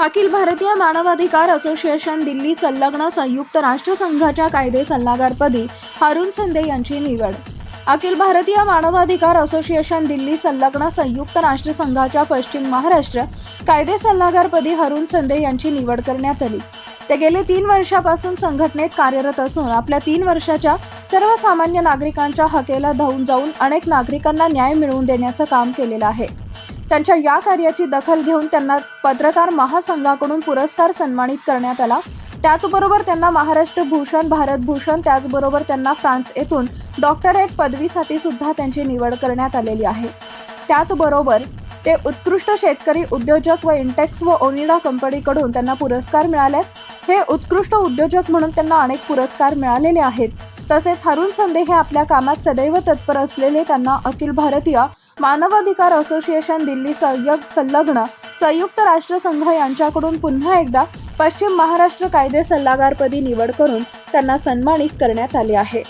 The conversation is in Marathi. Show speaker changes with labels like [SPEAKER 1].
[SPEAKER 1] अखिल भारतीय मानवाधिकार असोसिएशन दिल्ली संलग्न संयुक्त राष्ट्रसंघाच्या कायदे सल्लागारपदी हारून संदे यांची निवड. अखिल भारतीय मानवाधिकार असोसिएशन दिल्ली संलग्न संयुक्त राष्ट्रसंघाच्या पश्चिम महाराष्ट्र कायदे सल्लागारपदी हरुण संदे यांची निवड करण्यात आली. ते गेले तीन वर्षापासून संघटनेत कार्यरत असून आपल्या तीन वर्षाच्या सर्वसामान्य नागरिकांच्या हकेला धावून जाऊन अनेक नागरिकांना न्याय मिळवून देण्याचं काम केलेलं आहे. त्यांच्या या कार्याची दखल घेऊन त्यांना पत्रकार महासंघाकडून पुरस्कार सन्मानित करण्यात आला. त्याचबरोबर त्यांना महाराष्ट्र भूषण भारत भूषण त्याचबरोबर त्यांना फ्रान्स येथून डॉक्टरेट पदवीसाठी सुद्धा त्यांची निवड करण्यात आलेली आहे. त्याचबरोबर ते उत्कृष्ट शेतकरी उद्योजक व इंटेक्स व ओनिडा कंपनीकडून त्यांना पुरस्कार मिळाले हे उत्कृष्ट उद्योजक म्हणून त्यांना अनेक पुरस्कार मिळालेले आहेत. तसेच हरुण संदे हे आपल्या कामात सदैव तत्पर असलेले त्यांना अखिल भारतीय मानवाधिकार असोसिएशन दिल्ली संयग संलग्न संयुक्त राष्ट्रसंघ यांच्याकडून पुन्हा एकदा पश्चिम महाराष्ट्र कायदे सल्लागारपदी निवड करून त्यांना सन्मानित करण्यात आले आहे.